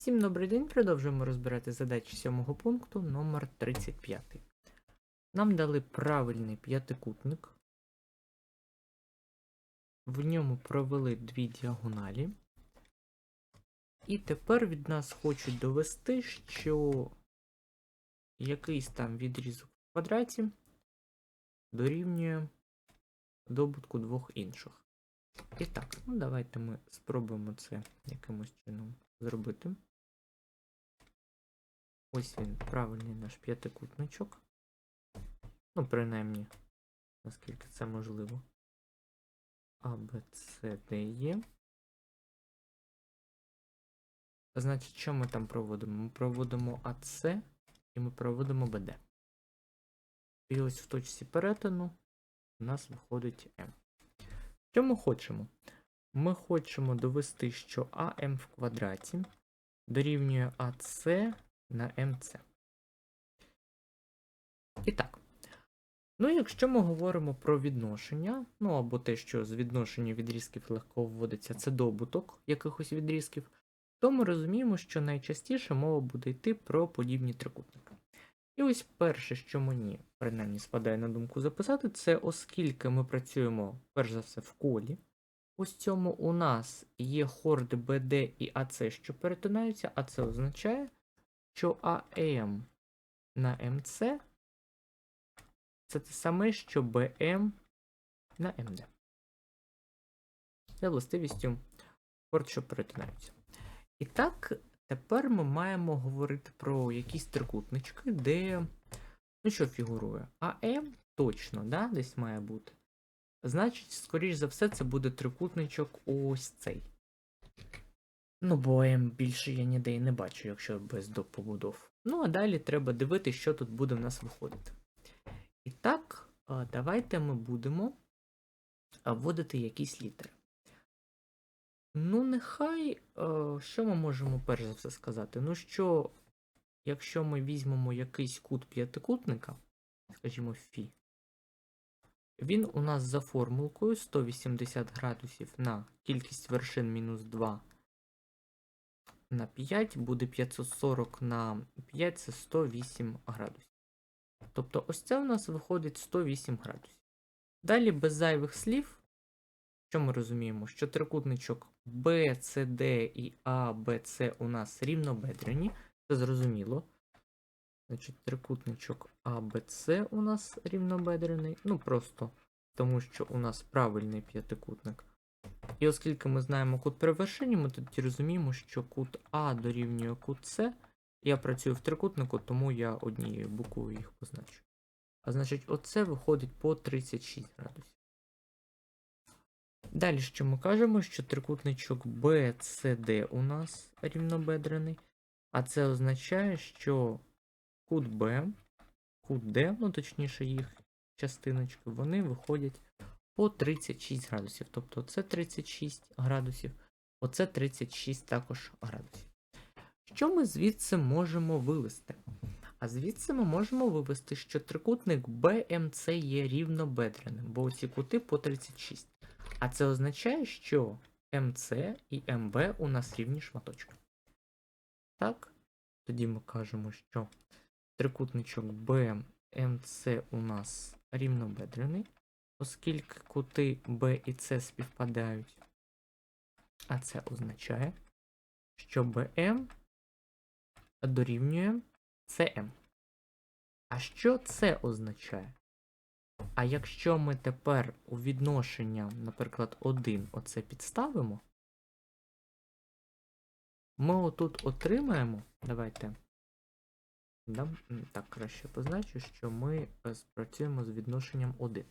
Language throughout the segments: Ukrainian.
Всім добрий день, продовжуємо розбирати задачі сьомого пункту номер 35. Нам дали правильний п'ятикутник. В ньому провели дві діагоналі. І тепер від нас хочуть довести, що якийсь там відрізок в квадраті дорівнює добутку двох інших. І так, ну давайте ми спробуємо це якимось чином зробити. Ось він, правильний наш п'ятикутничок. Ну, принаймні, наскільки це можливо. А, Б, С, Д, Є. Значить, що ми там проводимо? Ми проводимо АС і ми проводимо БД. І ось в точці перетину у нас виходить М. Що ми хочемо? Ми хочемо довести, що АМ в квадраті дорівнює АС на МЦ. І так. Ну, якщо ми говоримо про відношення, ну або те, що з відношення відрізків легко вводиться, це добуток якихось відрізків, то ми розуміємо, що найчастіше мова буде йти про подібні трикутники. І ось перше, що мені принаймні спадає на думку записати, це оскільки ми працюємо, перш за все, в колі. Ось цьому у нас є хорди BD і AC, що перетинаються, а це означає, що АМ на МЦ це те саме, що БМ на МД. За властивістю хорд, що перетинаються. І так, тепер ми маємо говорити про якісь трикутнички, де. Ну що фігурує? АМ точно, да, десь має бути. Значить, скоріш за все, це буде трикутничок ось цей. Ну, бо М більше я ніде і не бачу, якщо без допобудов. Ну, а далі треба дивитися, що тут буде в нас виходити. І так, давайте ми будемо вводити якісь літери. Ну, нехай, що ми можемо перш за все сказати? Ну, що, якщо ми візьмемо якийсь кут п'ятикутника, скажімо, Фі, він у нас за формулкою 180 градусів на кількість вершин мінус 2 на 5 буде 540 на 5 це 108 градусів. Тобто ось це у нас виходить 108 градусів. Далі без зайвих слів, що ми розуміємо, що трикутничок BCD і ABC у нас рівнобедрені, це зрозуміло. Значить, трикутничок ABC у нас рівнобедрений. Ну просто тому, що у нас правильний п'ятикутник. І оскільки ми знаємо кут при вершині, ми тоді розуміємо, що кут А дорівнює кут С. Я працюю в трикутнику, тому я однією буквою їх позначу. А значить, оце виходить по 36 градусів. Далі що ми кажемо, що трикутничок BCD у нас рівнобедрений. А це означає, що кут Б, кут D, ну точніше їх частиночки, вони виходять по 36 градусів. Тобто це 36 градусів, оце 36 також градусів. Що ми звідси можемо вивести? А звідси ми можемо вивести, що трикутник BMC є рівнобедреним, бо ці кути по 36. А це означає, що MC і MB у нас рівні шматочки. Так, тоді ми кажемо, що трикутничок BMC у нас рівнобедрений, оскільки кути B і C співпадають. А це означає, що BM дорівнює CM. А що це означає? А якщо ми тепер у відношення, наприклад, 1 оце підставимо, ми отут отримаємо. Давайте. Так, краще позначу, що ми е, спрацюємо з відношенням 1.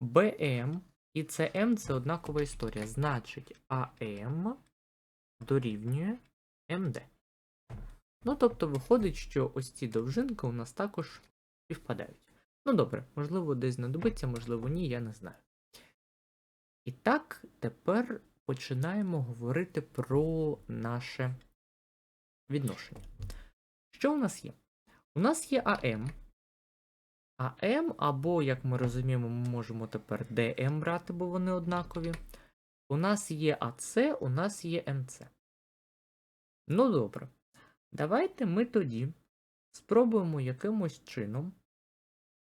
BM і CM це однакова історія. Значить, AM дорівнює MD. Ну, тобто, виходить, що ось ці довжинки у нас також співпадають. Ну добре, можливо, десь знадобиться, можливо, ні, я не знаю. І так, тепер починаємо говорити про наше відношення. Що у нас є? У нас є АМ. АМ, або, як ми розуміємо, ми можемо тепер ДМ брати, бо вони однакові. У нас є АЦ, у нас є МЦ. Ну добре. Давайте ми тоді спробуємо якимось чином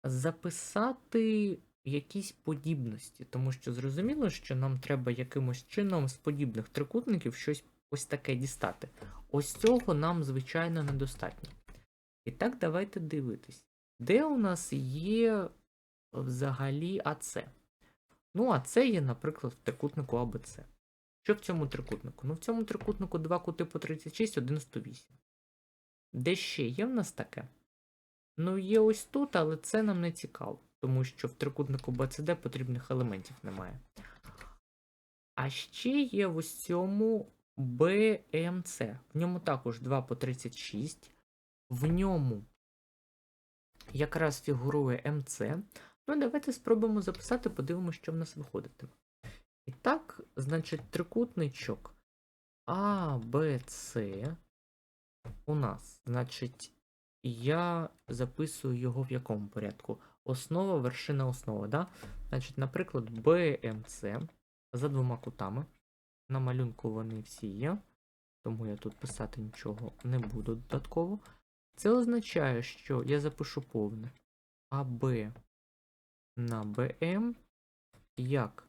записати якісь подібності, тому що зрозуміло, що нам треба якимось чином з подібних трикутників щось ось таке дістати. Ось цього нам, звичайно, недостатньо. І так, давайте дивитись, де у нас є взагалі АЦ. Ну, АЦ є, наприклад, в трикутнику АБЦ. Що в цьому трикутнику? Ну, в цьому трикутнику два кути по 36, один 108. Де ще є в нас таке? Ну, є ось тут, але це нам не цікаво, тому що в трикутнику BCD потрібних елементів немає. А ще є в ось цьому BMC. В ньому також 2 по 36. В ньому якраз фігурує МЦ. Ну, давайте спробуємо записати, подивимося, що в нас виходитиме. І так, значить, трикутничок А, Б, С у нас, значить, я записую його в якому порядку? Основа, вершина, основа, да? Значить, наприклад, BMC за двома кутами. На малюнку вони всі є, тому я тут писати нічого не буду додатково. Це означає, що я запишу повне АБ на БМ як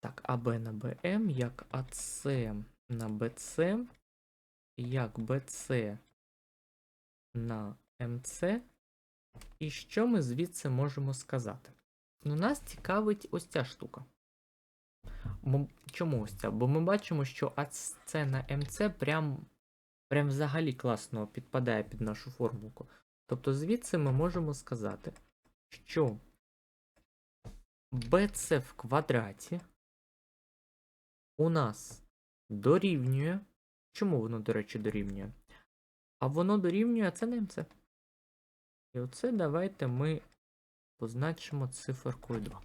так, АБ на БМ, як АЦ на БЦ, як БЦ на МЦ. І що ми звідси можемо сказати? Ну, нас цікавить ось ця штука. Чому ось ця? Бо ми бачимо, що АЦ на МЦ прям, прям взагалі класно підпадає під нашу формулку. Тобто звідси ми можемо сказати, що BC в квадраті у нас дорівнює. Чому воно, до речі, дорівнює? А воно дорівнює це МЦ. І оце давайте ми позначимо циферкою 2.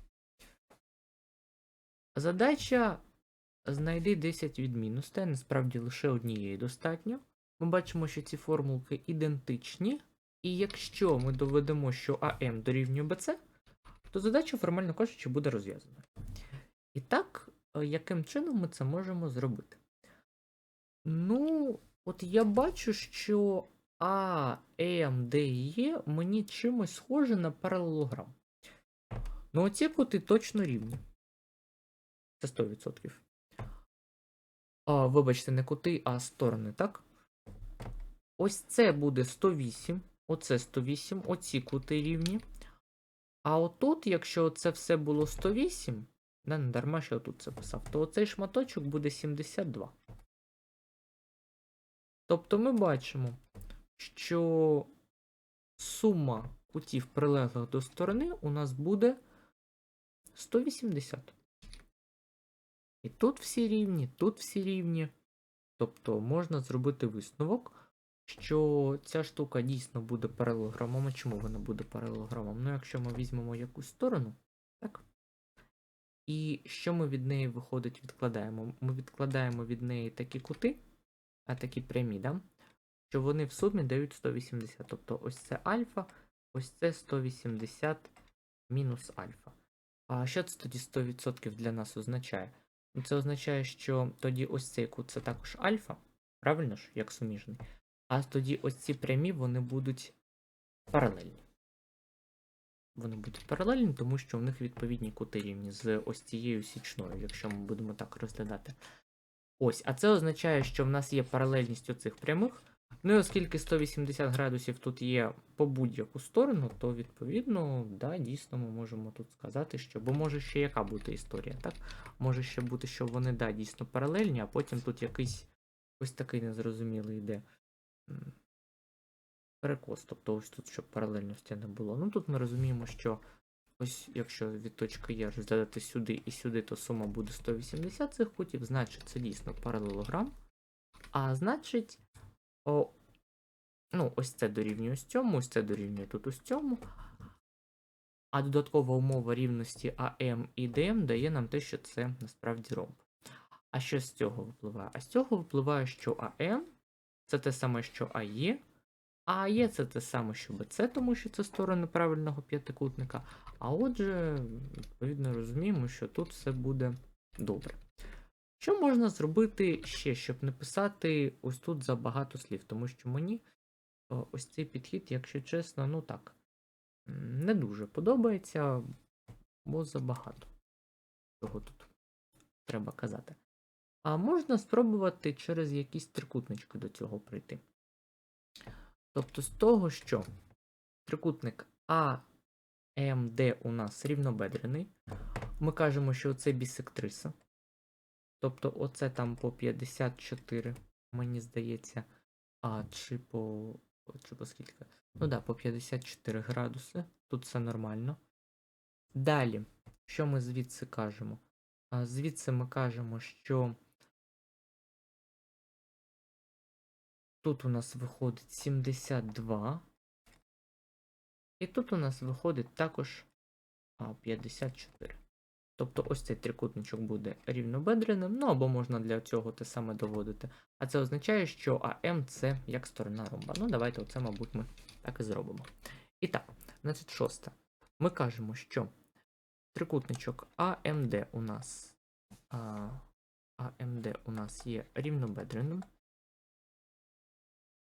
Задача знайди 10 відмінностей, насправді лише однієї достатньо. Ми бачимо, що ці формулки ідентичні. І якщо ми доведемо, що АМ дорівнює БЦ, то задача, формально кажучи, буде розв'язана. І так, е, яким чином ми це можемо зробити? Ну, от я бачу, що А, М, Д і Е мені чимось схоже на паралелограм. Ну, оці кути точно рівні. Це 100%. А, Вибачте, не кути, а сторони, так? Ось це буде 108. Оце 108, оці кути рівні. А отут, якщо це все було 108, да, не дарма, що я тут це писав, то оцей шматочок буде 72. Тобто ми бачимо, що сума кутів прилеглих до сторони у нас буде 180. І тут всі рівні, тут всі рівні. Тобто можна зробити висновок, що ця штука дійсно буде паралелограмом. А чому вона буде паралелограмом? Ну, якщо ми візьмемо якусь сторону, так? І що ми від неї виходить, відкладаємо? Ми відкладаємо від неї такі кути, а такі прямі, да? що вони в сумі дають 180. Тобто ось це альфа, ось це 180 мінус альфа. А що це тоді 100% для нас означає? Ну, Це означає, що тоді ось цей кут це також альфа, правильно ж, як суміжний. А тоді ось ці прямі вони будуть паралельні. Вони будуть паралельні, тому що в них відповідні кути рівні з ось цією січною, якщо ми будемо так розглядати. Ось, а це означає, що в нас є паралельність оцих прямих. Ну і оскільки 180 градусів тут є по будь-яку сторону, то відповідно, да, дійсно ми можемо тут сказати, що. Бо може ще яка бути історія, так? Може ще бути, що вони, да, дійсно паралельні, а потім тут якийсь ось такий незрозумілий йде перекос. Тобто ось тут, щоб паралельності не було. Ну тут ми розуміємо, що ось якщо від точки Є розглядати сюди і сюди, то сума буде 180 цих кутів, значить це дійсно паралелограм. А значить, о, ну, ось це дорівнює ось цьому, ось це дорівнює тут ось цьому. А додаткова умова рівності АМ і ДМ дає нам те, що це насправді ромб. А що з цього випливає? А з цього випливає, що АМ це те саме, що АЄ, а АЄ це те саме, що БЦ, тому що це сторони правильного п'ятикутника. А отже, відповідно, розуміємо, що тут все буде добре. Що можна зробити ще, щоб не писати ось тут забагато слів, тому що мені ось цей підхід, якщо чесно, ну так, не дуже подобається, бо забагато. Чого тут треба казати. А можна спробувати через якісь трикутнички до цього прийти. Тобто з того, що трикутник АМД у нас рівнобедрений, ми кажемо, що це бісектриса. Тобто, оце там по 54, мені здається. А, чи по. Чи по скільки? Ну да, по 54 градуси. Тут все нормально. Далі, що ми звідси кажемо? Звідси ми кажемо, що тут у нас виходить 72. І тут у нас виходить також а, 54. Тобто ось цей трикутничок буде рівнобедреним, ну або можна для цього те саме доводити. А це означає, що АМ це як сторона ромба. Ну, давайте оце, мабуть, ми так і зробимо. І так, значить, шосте. Ми кажемо, що трикутничок АМД у нас а, АМД у нас є рівнобедреним.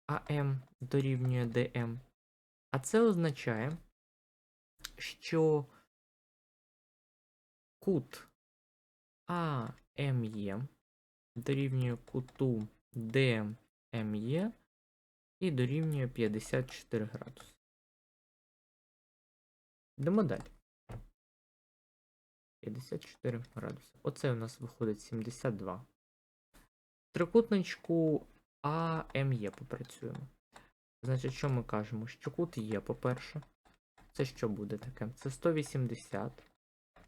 АМ дорівнює ДМ. А це означає, що кут АМЄ дорівнює куту ДМЄ і дорівнює 54 градуси. Йдемо далі. 54 градуси. Оце у нас виходить 72. В трикутничку АМЄ попрацюємо. Значить, що ми кажемо? Що кут є, по-перше. Це що буде таке? Це 180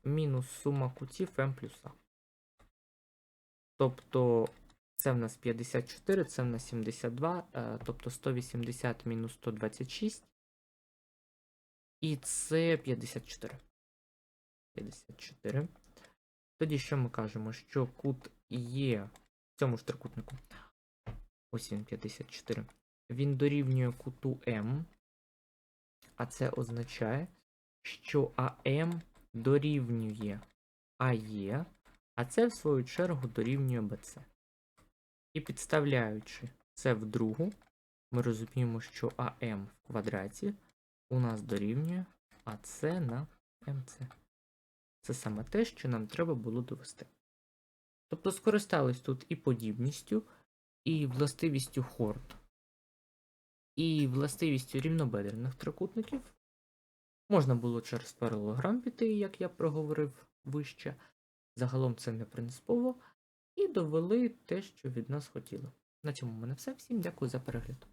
мінус сума кутів m плюс А. Тобто це в нас 54, це в нас 72, е, тобто 180 мінус 126. І це 54. 54. Тоді що ми кажемо? Що кут є в цьому ж трикутнику. Ось він 54. Він дорівнює куту М. А це означає, що АМ дорівнює АЕ, а це в свою чергу дорівнює БЦ. І підставляючи це в другу, ми розуміємо, що АМ в квадраті у нас дорівнює АЦ на МЦ. Це саме те, що нам треба було довести. Тобто скористались тут і подібністю, і властивістю хорд, і властивістю рівнобедрених трикутників. Можна було через паралограм піти, як я проговорив вище. Загалом це не принципово. І довели те, що від нас хотіли. На цьому в мене все. Всім дякую за перегляд.